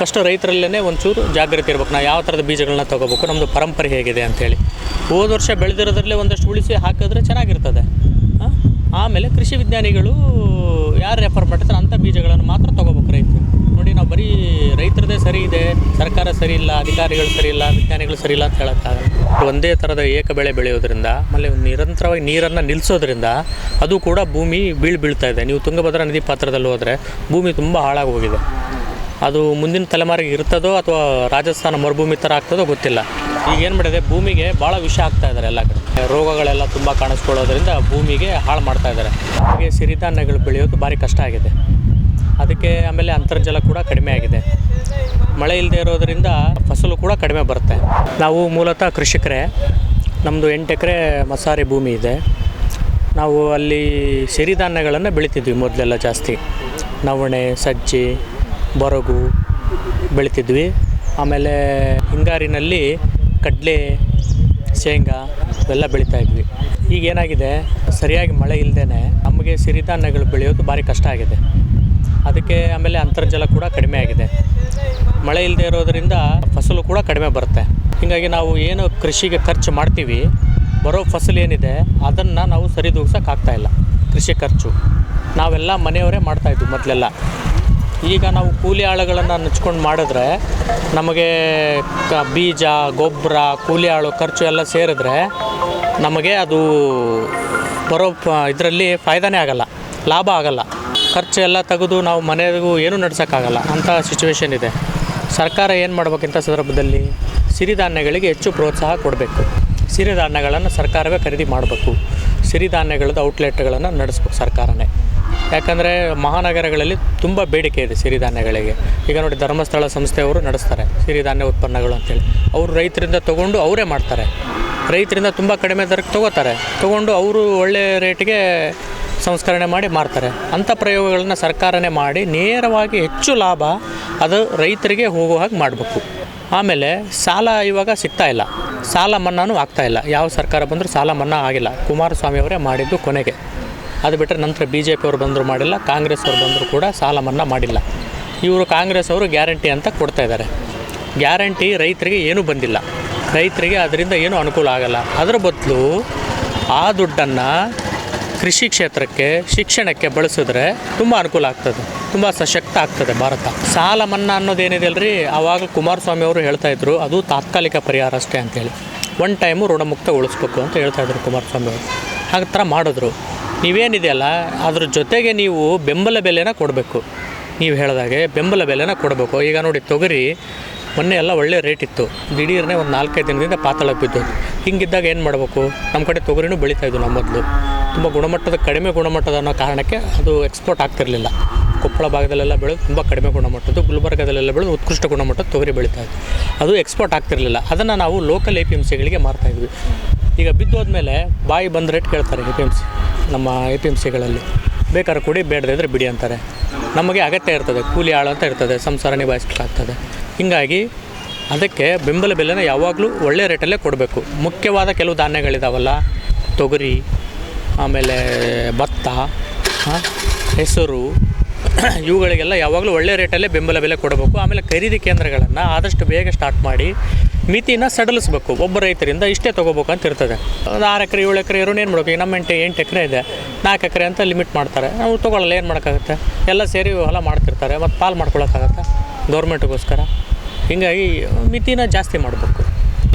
First ರೈತರಲ್ಲೇ ಒಂಚೂರು ಜಾಗೃತಿ ಇರ್ಬೇಕು. ನಾವು ಯಾವ ಥರದ ಬೀಜಗಳನ್ನ ತೊಗೋಬೇಕು ನಮ್ಮದು ಪರಂಪರೆ ಹೇಗಿದೆ ಅಂಥೇಳಿ ಹೋದ ವರ್ಷ ಬೆಳೆದಿರೋದ್ರಲ್ಲೇ ಒಂದಷ್ಟು ಉಳಿಸಿ ಹಾಕಿದ್ರೆ ಚೆನ್ನಾಗಿರ್ತದೆ? ಆಮೇಲೆ ಕೃಷಿ ವಿಜ್ಞಾನಿಗಳು ಯಾರು ರೆಫರ್ ಮಾಡಿರ್ತಾರೆ ಅಂಥ ಬೀಜಗಳನ್ನು ಮಾತ್ರ ತೊಗೋಬೇಕು ರೈತರು. ನೋಡಿ, ನಾವು ಬರೀ ರೈತರದೇ ಸರಿ ಇದೆ, ಸರ್ಕಾರ ಸರಿ ಇಲ್ಲ, ಅಧಿಕಾರಿಗಳು ಸರಿ ಇಲ್ಲ, ವಿಜ್ಞಾನಿಗಳು ಸರಿ ಇಲ್ಲ ಅಂತ ಹೇಳೋಕ್ಕಾಗಲ್ಲ. ಒಂದೇ ಥರದ ಏಕ ಬೆಳೆ ಬೆಳೆಯೋದ್ರಿಂದ, ಆಮೇಲೆ ನಿರಂತರವಾಗಿ ನೀರನ್ನು ನಿಲ್ಲಿಸೋದ್ರಿಂದ ಅದು ಕೂಡ ಭೂಮಿ ಬೀಳ್ ಬೀಳ್ತಾ ಇದೆ. ನೀವು ತುಂಗಭದ್ರಾ ನದಿ ಪಾತ್ರದಲ್ಲಿ ಹೋದರೆ ಭೂಮಿ ತುಂಬ ಹಾಳಾಗಿ ಹೋಗಿದೆ. ಅದು ಮುಂದಿನ ತಲೆಮಾರಿಗೆ ಇರ್ತದೋ ಅಥವಾ ರಾಜಸ್ಥಾನ ಮರುಭೂಮಿ ಥರ ಆಗ್ತದೋ ಗೊತ್ತಿಲ್ಲ. ಈಗ ಏನು ಮಾಡಿದೆ? ಭೂಮಿಗೆ ಭಾಳ ವಿಷ ಆಗ್ತಾ ಇದ್ದಾರೆ ಎಲ್ಲ ಕಡೆ. ರೋಗಗಳೆಲ್ಲ ತುಂಬ ಕಾಣಿಸ್ಕೊಳ್ಳೋದ್ರಿಂದ ಭೂಮಿಗೆ ಹಾಳು ಮಾಡ್ತಾ ಇದ್ದಾರೆ ಹಾಗೆ ಸಿರಿಧಾನ್ಯಗಳು ಬೆಳೆಯೋದು ಭಾರಿ ಕಷ್ಟ ಆಗಿದೆ. ಅದಕ್ಕೆ ಆಮೇಲೆ ಅಂತರ್ಜಲ ಕೂಡ ಕಡಿಮೆ ಆಗಿದೆ. ಮಳೆ ಇಲ್ಲದೆ ಇರೋದರಿಂದ ಫಸಲು ಕೂಡ ಕಡಿಮೆ ಬರುತ್ತೆ. ನಾವು ಮೂಲತಃ ಕೃಷಿಕರೇ ನಮ್ಮದು ಎಂಟು ಎಕರೆ ಮಸಾರಿ ಭೂಮಿ ಇದೆ. ನಾವು ಅಲ್ಲಿ ಸಿರಿಧಾನ್ಯಗಳನ್ನು ಬೆಳಿತಿದ್ವಿ ಮೊದಲೆಲ್ಲ ಜಾಸ್ತಿ. ನವಣೆ, ಸಜ್ಜಿ ಬರಗು ಬೆಳಿತಿದ್ವಿ. ಆಮೇಲೆ ಹಿಂಗಾರಿನಲ್ಲಿ ಕಡಲೆ, ಶೇಂಗಾ ಇವೆಲ್ಲ ಬೆಳೀತಾ ಇದ್ವಿ. ಈಗ ಏನಾಗಿದೆ? ಸರಿಯಾಗಿ ಮಳೆ ಇಲ್ಲದೇ ನಮಗೆ ಸಿರಿಧಾನ್ಯಗಳು ಬೆಳೆಯೋದು ಭಾರಿ ಕಷ್ಟ ಆಗಿದೆ. ಅದಕ್ಕೆ ಆಮೇಲೆ ಅಂತರ್ಜಲ ಕೂಡ ಕಡಿಮೆ ಆಗಿದೆ. ಮಳೆ ಇಲ್ಲದೆ ಇರೋದರಿಂದ ಫಸಲು ಕೂಡ ಕಡಿಮೆ ಬರುತ್ತೆ. ಹೀಗಾಗಿ ನಾವು ಏನು ಕೃಷಿಗೆ ಖರ್ಚು ಮಾಡ್ತೀವಿ, ಬರೋ ಫಸಲು ಏನಿದೆ ಅದನ್ನು ನಾವು ಸರಿದೂಗ್ಸೋಕ್ಕಾಗ್ತಾಯಿಲ್ಲ ಕೃಷಿ ಖರ್ಚು. ನಾವೆಲ್ಲ ಮನೆಯವರೇ ಮಾಡ್ತಾಯಿದ್ವಿ ಮೊದಲೆಲ್ಲ. ಈಗ ನಾವು ಕೂಲಿ ಆಳುಗಳನ್ನು ಹಚ್ಕೊಂಡು ಮಾಡಿದ್ರೆ ನಮಗೆ ಬೀಜ, ಗೊಬ್ಬರ, ಕೂಲಿ ಆಳು, ಖರ್ಚು ಎಲ್ಲ ಸೇರಿದ್ರೆ ನಮಗೆ ಅದು ಬರೋ ಇದರಲ್ಲಿ ಫಾಯ್ದಾನೇ ಆಗಲ್ಲ, ಲಾಭ ಆಗಲ್ಲ. ಖರ್ಚು ಎಲ್ಲ ತೆಗೆದು ನಾವು ಮನೆಗೂ ಏನೂ ನಡ್ಸೋಕ್ಕಾಗಲ್ಲ, ಅಂಥ ಸಿಚುವೇಶನ್ ಇದೆ. ಸರ್ಕಾರ ಏನು ಮಾಡ್ಬೇಕಿಂತ ಸಂದರ್ಭದಲ್ಲಿ ಸಿರಿಧಾನ್ಯಗಳಿಗೆ ಹೆಚ್ಚು ಪ್ರೋತ್ಸಾಹ ಕೊಡಬೇಕು. ಸಿರಿಧಾನ್ಯಗಳನ್ನು ಸರ್ಕಾರವೇ ಖರೀದಿ ಮಾಡಬೇಕು. ಸಿರಿಧಾನ್ಯಗಳದ್ದು ಔಟ್ಲೆಟ್ಗಳನ್ನು ನಡೆಸ್ಬೇಕು ಸರ್ಕಾರನೇ. ಯಾಕಂದರೆ ಮಹಾನಗರಗಳಲ್ಲಿ ತುಂಬ ಬೇಡಿಕೆ ಇದೆ ಸಿರಿಧಾನ್ಯಗಳಿಗೆ. ಈಗ ನೋಡಿ ಧರ್ಮಸ್ಥಳ ಸಂಸ್ಥೆಯವರು ನಡೆಸ್ತಾರೆ ಸಿರಿಧಾನ್ಯ ಉತ್ಪನ್ನಗಳು ಅಂತೇಳಿ. ಅವರು ರೈತರಿಂದ ತೊಗೊಂಡು ಅವರೇ ಮಾಡ್ತಾರೆ. ರೈತರಿಂದ ತುಂಬ ಕಡಿಮೆ ದರಕ್ಕೆ ತೊಗೋತಾರೆ. ತೊಗೊಂಡು ಅವರು ಒಳ್ಳೆಯ ರೇಟಿಗೆ ಸಂಸ್ಕರಣೆ ಮಾಡಿ ಮಾರ್ತಾರೆ. ಅಂಥ ಪ್ರಯೋಗಗಳನ್ನ ಸರ್ಕಾರನೇ ಮಾಡಿ ನೇರವಾಗಿ ಹೆಚ್ಚು ಲಾಭ ಅದು ರೈತರಿಗೆ ಹೋಗುವ ಹಾಗೆ ಮಾಡಬೇಕು. ಆಮೇಲೆ ಸಾಲ ಇವಾಗ ಸಿಗ್ತಾ ಇಲ್ಲ. ಸಾಲ ಮನ್ನಾನೂ ಆಗ್ತಾ ಇಲ್ಲ. ಯಾವ ಸರ್ಕಾರ ಬಂದರೂ ಸಾಲ ಮನ್ನಾ ಆಗಿಲ್ಲ. ಕುಮಾರಸ್ವಾಮಿ ಅವರೇ ಮಾಡಿದ್ದು ಕೊನೆಗೆ. ಅದು ಬಿಟ್ಟರೆ ನಂತರ ಬಿ ಜೆ ಪಿಯವರು ಬಂದರೂ ಮಾಡಿಲ್ಲ, ಕಾಂಗ್ರೆಸ್ ಅವರು ಬಂದರೂ ಕೂಡ ಸಾಲ ಮನ್ನಾ ಮಾಡಿಲ್ಲ. ಇವರು ಕಾಂಗ್ರೆಸ್ ಅವರು ಗ್ಯಾರಂಟಿ ಅಂತ ಕೊಡ್ತಾ ಇದ್ದಾರೆ ಗ್ಯಾರಂಟಿ ರೈತರಿಗೆ ಏನೂ ಬಂದಿಲ್ಲ. ರೈತರಿಗೆ ಅದರಿಂದ ಏನೂ ಅನುಕೂಲ ಆಗಲ್ಲ. ಅದರ ಬದಲು ಆ ದುಡ್ಡನ್ನು ಕೃಷಿ ಕ್ಷೇತ್ರಕ್ಕೆ, ಶಿಕ್ಷಣಕ್ಕೆ ಬಳಸಿದ್ರೆ ತುಂಬ ಅನುಕೂಲ ಆಗ್ತದೆ. ತುಂಬ ಸಶಕ್ತ ಆಗ್ತದೆ ಭಾರತ. ಸಾಲ ಮನ್ನಾ ಅನ್ನೋದೇನಿದೆ ಅಲ್ರಿ? ಆವಾಗ ಕುಮಾರಸ್ವಾಮಿ ಅವರು ಹೇಳ್ತಾ ಇದ್ರು, ಅದು ತಾತ್ಕಾಲಿಕ ಪರಿಹಾರ ಅಷ್ಟೇ ಅಂತೇಳಿ. ಒನ್ ಟೈಮು ಋಣಮುಕ್ತ ಉಳಿಸ್ಬೇಕು ಅಂತ ಹೇಳ್ತಾ ಇದ್ರು ಕುಮಾರಸ್ವಾಮಿ ಅವರು. ಹಾಗೆ ಥರ ಮಾಡಿದ್ರು. ನೀವೇನಿದೆಯಲ್ಲ ಅದ್ರ ಜೊತೆಗೆ ನೀವು ಬೆಂಬಲ ಬೆಲೆನ ಕೊಡಬೇಕು. ನೀವು ಹೇಳಿದಾಗೆ ಬೆಂಬಲ ಬೆಲೆನ ಕೊಡಬೇಕು. ಈಗ ನೋಡಿ, ತೊಗರಿ ಮೊನ್ನೆ ಎಲ್ಲ ಒಳ್ಳೆ ರೇಟ್ ಇತ್ತು. ದಿಢೀರ್ನೆ ಒಂದು ನಾಲ್ಕೈದು ದಿನದಿಂದ ಪಾತಾಳಕ್ಕೆ ಬಿದ್ದು. ಹಿಂಗಿದ್ದಾಗ ಏನು ಮಾಡಬೇಕು? ನಮ್ಮ ಕಡೆ ತೊಗರಿನೂ ಬೆಳೀತಾ ಇದ್ವು ನಮ್ಮ ಮೊದಲು. ತುಂಬ ಗುಣಮಟ್ಟದ, ಕಡಿಮೆ ಗುಣಮಟ್ಟದ ಅನ್ನೋ ಕಾರಣಕ್ಕೆ ಅದು ಎಕ್ಸ್ಪೋರ್ಟ್ ಆಗ್ತಿರಲಿಲ್ಲ. ಕೊಪ್ಪಳ ಭಾಗದಲ್ಲೆಲ್ಲ ಬೆಳೆದು ತುಂಬ ಕಡಿಮೆ ಗುಣಮಟ್ಟದ್ದು, ಗುಲ್ಬರ್ಗದಲ್ಲೆಲ್ಲ ಬೆಳೆದು ಉತ್ಕೃಷ್ಟ ಗುಣಮಟ್ಟದ ತೊಗರಿ ಬೆಳೀತಾ ಇತ್ತು ಅದು ಎಕ್ಸ್ಪೋರ್ಟ್ ಆಗ್ತಿರಲಿಲ್ಲ. ಅದನ್ನು ನಾವು ಲೋಕಲ್ ಎ ಪಿ ಎಂ ಸಿಗಳಿಗೆ ಮಾರ್ತಾಯಿದ್ವಿ ಈಗ ಬಿದ್ದೋದ್ಮೇಲೆ ಬಾಯಿ ಬಂದ ರೇಟ್ ಕೇಳ್ತಾರೆ ಎ ಪಿ ಎಂ ಸಿ ನಮ್ಮ ಎ ಪಿ ಎಂ ಸಿಗಳಲ್ಲಿ. ಬೇಕಾದ್ರೆ ಕೊಡಿ ಬೇಡದೇ ಇದ್ರೆ ಬಿಡಿ ಅಂತಾರೆ. ನಮಗೆ ಅಗತ್ಯ ಇರ್ತದೆ, ಕೂಲಿ ಆಳು ಅಂತ ಇರ್ತದೆ, ಸಂಸಾರ ನಿಭಾಯಿಸ್ಬೇಕಾಗ್ತದೆ. ಹೀಗಾಗಿ ಅದಕ್ಕೆ ಬೆಂಬಲ ಬೆಲೆನ ಯಾವಾಗಲೂ ಒಳ್ಳೆಯ ರೇಟಲ್ಲೇ ಕೊಡಬೇಕು. ಮುಖ್ಯವಾದ ಕೆಲವು ಧಾನ್ಯಗಳಿದಾವಲ್ಲ, ತೊಗರಿ, ಆಮೇಲೆ ಭತ್ತ ಹೆಸರು, ಇವುಗಳಿಗೆಲ್ಲ ಯಾವಾಗಲೂ ಒಳ್ಳೆಯ ರೇಟಲ್ಲೇ ಬೆಂಬಲ ಬೆಲೆ ಕೊಡಬೇಕು. ಆಮೇಲೆ ಖರೀದಿ ಕೇಂದ್ರಗಳನ್ನು ಆದಷ್ಟು ಬೇಗ ಸ್ಟಾರ್ಟ್ ಮಾಡಿ ಮಿತಿನ ಸಡಿಲಿಸ್ಬೇಕು. ಒಬ್ಬ ರೈತರಿಂದ ಇಷ್ಟೇ ತೊಗೋಬೇಕು ಅಂತ ಇರ್ತದೆ. ಒಂದು ಆರು ಎಕರೆ, ಏಳು ಎಕರೆ ಇರೋನು ಏನು ಮಾಡ್ಬೇಕು? ನಮ್ಮ ಎಂಟು ಎಂಟು ಎಕರೆ ಇದೆ. ನಾಲ್ಕು ಎಕರೆ ಅಂತ ಲಿಮಿಟ್ ಮಾಡ್ತಾರೆ. ನಾವು ತೊಗೊಳ್ಳಲ್ಲ ಏನು ಮಾಡೋಕ್ಕಾಗುತ್ತೆ? ಎಲ್ಲ ಸೇರಿ ಹೊಲ ಮಾಡ್ತಿರ್ತಾರೆ, ಮತ್ತು ಪಾಲು ಮಾಡ್ಕೊಳಕ್ಕಾಗತ್ತೆ ಗೌರ್ಮೆಂಟ್ಗೋಸ್ಕರ ಹೀಗಾಗಿ ಮಿತಿನ ಜಾಸ್ತಿ ಮಾಡಬೇಕು.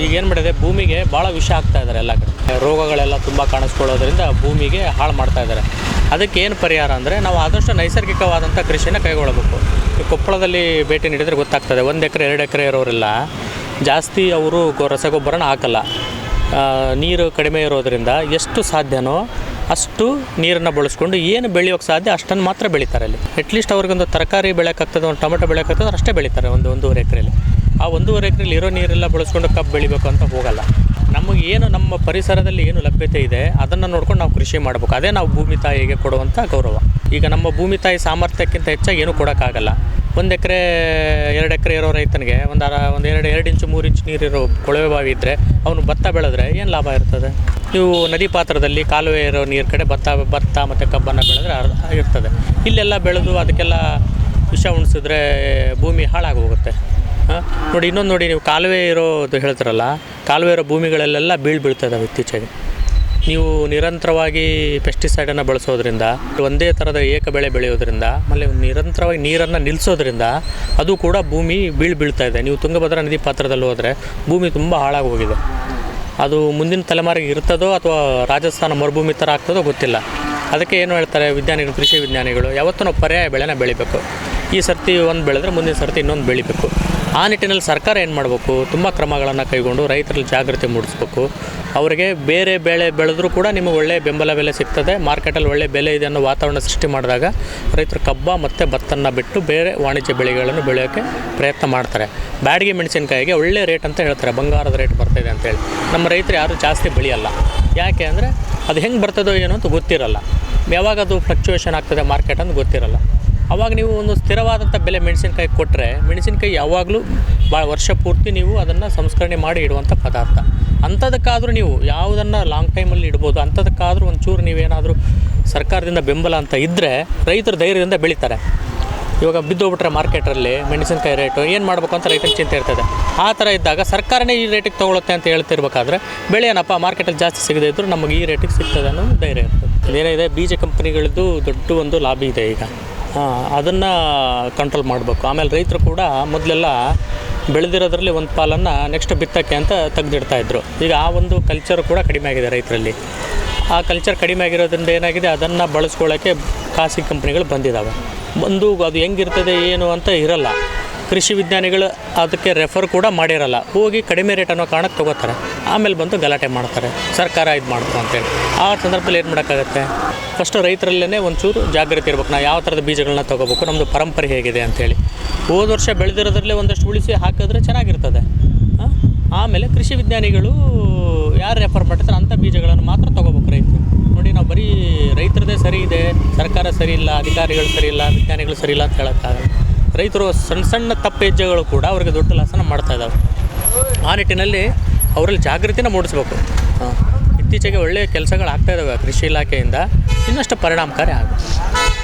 ಈಗ ಏನು ಮಾಡಿದೆ? ಭೂಮಿಗೆ ಭಾಳ ವಿಷ ಆಗ್ತಾ ಇದ್ದಾರೆ ಎಲ್ಲ ಕಡೆ. ರೋಗಗಳೆಲ್ಲ ತುಂಬ ಕಾಣಿಸ್ಕೊಳ್ಳೋದ್ರಿಂದ ಭೂಮಿಗೆ ಹಾಳು ಮಾಡ್ತಾ ಇದ್ದಾರೆ ಅದಕ್ಕೆ ಏನು ಪರಿಹಾರ ಅಂದರೆ ನಾವು ಆದಷ್ಟು ನೈಸರ್ಗಿಕವಾದಂಥ ಕೃಷಿನ ಕೈಗೊಳ್ಳಬೇಕು. ಕೊಪ್ಪಳದಲ್ಲಿ ಭೇಟಿ ನೀಡಿದರೆ ಗೊತ್ತಾಗ್ತದೆ. ಒಂದು ಎಕರೆ, ಎರಡು ಎಕರೆ ಇರೋರೆಲ್ಲ. ಜಾಸ್ತಿ ಅವರು ರಸಗೊಬ್ಬರನ ಹಾಕಲ್ಲ. ನೀರು ಕಡಿಮೆ ಇರೋದರಿಂದ ಎಷ್ಟು ಸಾಧ್ಯನೋ ಅಷ್ಟು ನೀರನ್ನು ಬಳಸ್ಕೊಂಡು ಏನು ಬೆಳೆಯೋಕ್ಕೆ ಸಾಧ್ಯ ಅಷ್ಟನ್ನು ಮಾತ್ರ ಬೆಳೀತಾರೆ ಅಲ್ಲಿ. ಅಟ್ಲೀಸ್ಟ್ ಅವ್ರಿಗೊಂದು ತರಕಾರಿ ಬೆಳೆಯೋಕ್ಕಾಗ್ತದೆ, ಒಂದು ಟೊಮೆಟೊ ಬೆಳೆಯೋಕ್ಕಾಗ್ತದೆ ಅಷ್ಟೇ ಬೆಳೀತಾರೆ ಒಂದು ಒಂದೂವರೆ ಎಕರೆಯಲ್ಲಿ ಆ ಒಂದೂವರೆ ಎಕರೆಯಲ್ಲಿ ಇರೋ ನೀರೆಲ್ಲ ಬಳಸ್ಕೊಂಡು ಕಬ್ಬು ಬೆಳಿಬೇಕು ಅಂತ ಹೋಗಲ್ಲ. ನಮಗೆ ಏನು ನಮ್ಮ ಪರಿಸರದಲ್ಲಿ ಏನು ಲಭ್ಯತೆ ಇದೆ ಅದನ್ನು ನೋಡ್ಕೊಂಡು ನಾವು ಕೃಷಿ ಮಾಡಬೇಕು. ಅದೇ ನಾವು ಭೂಮಿ ತಾಯಿಗೆ ಕೊಡುವಂಥ ಗೌರವ. ಈಗ ನಮ್ಮ ಭೂಮಿ ತಾಯಿ ಸಾಮರ್ಥ್ಯಕ್ಕಿಂತ ಹೆಚ್ಚಾಗಿ ಏನೂ ಕೊಡೋಕ್ಕಾಗಲ್ಲ. ಒಂದು ಎಕರೆ, ಎರಡು ಎಕರೆ ಇರೋ ರೈತನಿಗೆ ಒಂದು ಅರ, ಒಂದು ಎರಡು ಎರಡು ಇಂಚು, ಮೂರು ಇಂಚು ನೀರಿರೋ ಕೊಳವೆ ಬಾವಿ ಇದ್ದರೆ ಅವನು ಭತ್ತ ಬೆಳೆದ್ರೆ ಏನು ಲಾಭ ಇರ್ತದೆ? ನೀವು ನದಿ ಪಾತ್ರದಲ್ಲಿ ಕಾಲುವೆ ಇರೋ ನೀರು ಕಡೆ ಭತ್ತ ಭತ್ತ ಮತ್ತು ಕಬ್ಬನ್ನು ಬೆಳೆದ್ರೆ ಇರ್ತದೆ ಇಲ್ಲೆಲ್ಲ ಬೆಳೆದು ಅದಕ್ಕೆಲ್ಲ ವಿಷ ಉಣಿಸಿದ್ರೆ ಭೂಮಿ ಹಾಳಾಗಿ ಹೋಗುತ್ತೆ ನೋಡಿ, ಇನ್ನೊಂದು ನೋಡಿ, ನೀವು ಕಾಲುವೆ ಇರೋದು ಹೇಳ್ತಾರಲ್ಲ, ಕಾಲುವೆ ಇರೋ ಭೂಮಿಗಳಲ್ಲೆಲ್ಲ ಬೀಳು ಬೀಳ್ತದೆ ಇದಾವೆ ಇತ್ತೀಚೆಗೆ. ನೀವು ನಿರಂತರವಾಗಿ ಪೆಸ್ಟಿಸೈಡನ್ನು ಬಳಸೋದ್ರಿಂದ, ಒಂದೇ ಥರದ ಏಕ ಬೆಳೆ ಬೆಳೆಯೋದ್ರಿಂದ, ಆಮೇಲೆ ನಿರಂತರವಾಗಿ ನೀರನ್ನು ನಿಲ್ಲಿಸೋದ್ರಿಂದ ಅದು ಕೂಡ ಭೂಮಿ ಬೀಳ್ ಬೀಳ್ತಾ ಇದೆ. ನೀವು ತುಂಗಭದ್ರಾ ನದಿ ಪಾತ್ರದಲ್ಲಿ ಹೋದರೆ ಭೂಮಿ ತುಂಬ ಹಾಳಾಗಿ ಹೋಗಿದೆ. ಅದು ಮುಂದಿನ ತಲೆಮಾರಿಗೆ ಇರ್ತದೋ ಅಥವಾ ರಾಜಸ್ಥಾನ ಮರುಭೂಮಿ ಥರ ಆಗ್ತದೋ ಗೊತ್ತಿಲ್ಲ. ಅದಕ್ಕೆ ಏನು ಹೇಳ್ತಾರೆ ವಿಜ್ಞಾನಿಗಳು, ಕೃಷಿ ವಿಜ್ಞಾನಿಗಳು, ಯಾವತ್ತೂ ಪರ್ಯಾಯ ಬೆಳೆನ ಬೆಳಿಬೇಕು. ಈ ಸರ್ತಿ ಒಂದು ಬೆಳೆದ್ರೆ ಮುಂದಿನ ಸರ್ತಿ ಇನ್ನೊಂದು ಬೆಳಿಬೇಕು. ಆ ನಿಟ್ಟಿನಲ್ಲಿ ಸರ್ಕಾರ ಏನು ಮಾಡಬೇಕು? ತುಂಬ ಕ್ರಮಗಳನ್ನು ಕೈಗೊಂಡು ರೈತರಲ್ಲಿ ಜಾಗೃತಿ ಮೂಡಿಸ್ಬೇಕು. ಅವರಿಗೆ ಬೇರೆ ಬೆಳೆ ಬೆಳೆದ್ರೂ ಕೂಡ ನಿಮಗೆ ಒಳ್ಳೆಯ ಬೆಂಬಲ ಬೆಲೆ ಸಿಗ್ತದೆ. ಮಾರ್ಕೆಟಲ್ಲಿ ಒಳ್ಳೆಯ ಬೆಲೆ ಇದೆ ಅನ್ನೋ ವಾತಾವರಣ ಸೃಷ್ಟಿ ಮಾಡಿದಾಗ ರೈತರು ಕಬ್ಬ ಮತ್ತು ಭತ್ತನ್ನು ಬಿಟ್ಟು ಬೇರೆ ವಾಣಿಜ್ಯ ಬೆಳೆಗಳನ್ನು ಬೆಳೆಯೋಕ್ಕೆ ಪ್ರಯತ್ನ ಮಾಡ್ತಾರೆ. ಬ್ಯಾಡಿಗೆ ಮೆಣಸಿನಕಾಯಿಗೆ ಒಳ್ಳೆ ರೇಟ್ ಅಂತ ಹೇಳ್ತಾರೆ. ಬಂಗಾರದ ರೇಟ್ ಬರ್ತಾಯಿದೆ ಅಂತೇಳಿ. ನಮ್ಮ ರೈತರು ಯಾರೂ ಜಾಸ್ತಿ ಬೆಳೆಯಲ್ಲ. ಯಾಕೆ ಅಂದರೆ ಅದು ಹೆಂಗೆ ಬರ್ತದೋ ಏನೋ ಅಂತ ಗೊತ್ತಿರಲ್ಲ. ಯಾವಾಗ ಅದು ಫ್ಲಕ್ಚುಯೇಷನ್ ಆಗ್ತದೆ ಮಾರ್ಕೆಟ್ ಅಂತ ಗೊತ್ತಿರಲ್ಲ. ಅವಾಗ ನೀವು ಒಂದು ಸ್ಥಿರವಾದಂಥ ಬೆಲೆ ಮೆಣಸಿನ್ಕಾಯಿ ಕೊಟ್ಟರೆ ಮೆಣಸಿನ್ಕಾಯಿ ಯಾವಾಗಲೂ ಭಾಳ ವರ್ಷ ಪೂರ್ತಿ ನೀವು ಅದನ್ನು ಸಂಸ್ಕರಣೆ ಮಾಡಿ ಇಡುವಂಥ ಪದಾರ್ಥ. ಅಂಥದಕ್ಕಾದರೂ ನೀವು ಯಾವುದನ್ನು ಲಾಂಗ್ ಟೈಮಲ್ಲಿ ಇಡ್ಬೋದು, ಅಂಥದಕ್ಕಾದರೂ ಒಂಚೂರು ನೀವೇನಾದರೂ ಸರ್ಕಾರದಿಂದ ಬೆಂಬಲ ಅಂತ ಇದ್ದರೆ ರೈತರು ಧೈರ್ಯದಿಂದ ಬೆಳೀತಾರೆ. ಇವಾಗ ಬಿದ್ದೋಗ್ಬಿಟ್ರೆ ಮಾರ್ಕೆಟಲ್ಲಿ ಮೆಣಸಿನ್ಕಾಯಿ ರೇಟು, ಏನು ಮಾಡಬೇಕು ಅಂತ ರೈತನ ಚಿಂತೆ ಇರ್ತದೆ. ಆ ಥರ ಇದ್ದಾಗ ಸರ್ಕಾರನೇ ಈ ರೇಟಿಗೆ ತೊಗೊಳುತ್ತೆ ಅಂತ ಹೇಳ್ತಿರ್ಬೇಕಾದ್ರೆ ಬೆಳೆ ಏನಪ್ಪ, ಮಾರ್ಕೆಟಲ್ಲಿ ಜಾಸ್ತಿ ಸಿಗದೇ ಇದ್ದರೂ ನಮಗೆ ಈ ರೇಟಿಗೆ ಸಿಗ್ತದೆ ಅನ್ನೋ ಧೈರ್ಯ ಇರ್ತದೆ. ಇದೆ, ಬೀಜ ಕಂಪ್ನಿಗಳದ್ದು ದೊಡ್ಡ ಒಂದು ಲಾಬಿ ಇದೆ ಈಗ. ಅದನ್ನು ಕಂಟ್ರೋಲ್ ಮಾಡಬೇಕು. ಆಮೇಲೆ ರೈತರು ಕೂಡ ಮೊದಲೆಲ್ಲ ಬೆಳೆದಿರೋದ್ರಲ್ಲಿ ಒಂದು ಪಾಲನ್ನು ನೆಕ್ಸ್ಟ್ ಬಿತ್ತಕ್ಕೆ ಅಂತ ತೆಗೆದಿಡ್ತಾ ಇದ್ರು. ಈಗ ಆ ಒಂದು ಕಲ್ಚರ್ ಕೂಡ ಕಡಿಮೆ ಆಗಿದೆ ರೈತರಲ್ಲಿ. ಆ ಕಲ್ಚರ್ ಕಡಿಮೆ ಆಗಿರೋದ್ರಿಂದ ಏನಾಗಿದೆ? ಅದನ್ನು ಬಳಸ್ಕೊಳ್ಳೋಕ್ಕೆ ಖಾಸಗಿ ಕಂಪ್ನಿಗಳು ಬಂದಿದ್ದಾವೆ ಬಂದು ಅದು ಹೆಂಗಿರ್ತದೆ, ಏನು ಅಂತ ಇರಲ್ಲ. ಕೃಷಿ ವಿಜ್ಞಾನಿಗಳು ಅದಕ್ಕೆ ರೆಫರ್ ಕೂಡ ಮಾಡಿರಲ್ಲ. ಹೋಗಿ ಕಡಿಮೆ ರೇಟ್ ಅನ್ನೋ ಕಾರಣಕ್ಕೆ ತೊಗೋತಾರೆ. ಆಮೇಲೆ ಬಂದು ಗಲಾಟೆ ಮಾಡ್ತಾರೆ. ಸರ್ಕಾರ ಇದು ಮಾಡ್ತು ಅಂತೇಳಿ ಆ ಸಂದರ್ಭದಲ್ಲಿ ಏನು ಮಾಡೋಕ್ಕಾಗತ್ತೆ? ಫಸ್ಟು ರೈತರಲ್ಲೇ ಒಂಚೂರು ಜಾಗೃತಿ ಇರ್ಬೇಕು. ನಾವು ಯಾವ ಥರದ ಬೀಜಗಳನ್ನ ತೊಗೋಬೇಕು ನಮ್ಮದು ಪರಂಪರೆ ಹೇಗಿದೆ ಅಂಥೇಳಿ ಹೋದ ವರ್ಷ ಬೆಳೆದಿರೋದ್ರಲ್ಲೇ ಒಂದಷ್ಟು ಉಳಿಸಿ ಹಾಕಿದ್ರೆ ಚೆನ್ನಾಗಿರ್ತದೆ? ಆಮೇಲೆ ಕೃಷಿ ವಿಜ್ಞಾನಿಗಳು ಯಾರು ರೆಫರ್ ಮಾಡ್ತಾರೆ ಅಂಥ ಬೀಜಗಳನ್ನು ಮಾತ್ರ ತೊಗೋಬೇಕು ರೈತರು. ನೋಡಿ, ನಾವು ಬರೀ ರೈತರದೇ ಸರಿ ಇದೆ, ಸರ್ಕಾರ ಸರಿ ಇಲ್ಲ, ಅಧಿಕಾರಿಗಳು ಸರಿ ಇಲ್ಲ, ವಿಜ್ಞಾನಿಗಳು ಸರಿ ಇಲ್ಲ ಅಂತ ಹೇಳೋಕ್ಕಾಗಲ್ಲ. ರೈತರು ಸಣ್ಣ ಸಣ್ಣ ತಪ್ಪು ಹೆಜ್ಜೆಗಳು ಕೂಡ ಅವ್ರಿಗೆ ದೊಡ್ಡ ಲಾಸನ ಮಾಡ್ತಾ ಇದ್ದಾವೆ ಆ ನಿಟ್ಟಿನಲ್ಲಿ ಅವರಲ್ಲಿ ಜಾಗೃತಿನ ಮೂಡಿಸ್ಬೇಕು. ಇತ್ತೀಚೆಗೆ ಒಳ್ಳೆಯ ಕೆಲಸಗಳು ಆಗ್ತಾ ಇದ್ದಾವೆ ಕೃಷಿ ಇಲಾಖೆಯಿಂದ ಇನ್ನಷ್ಟು ಪರಿಣಾಮಕಾರಿ ಆಗುತ್ತೆ.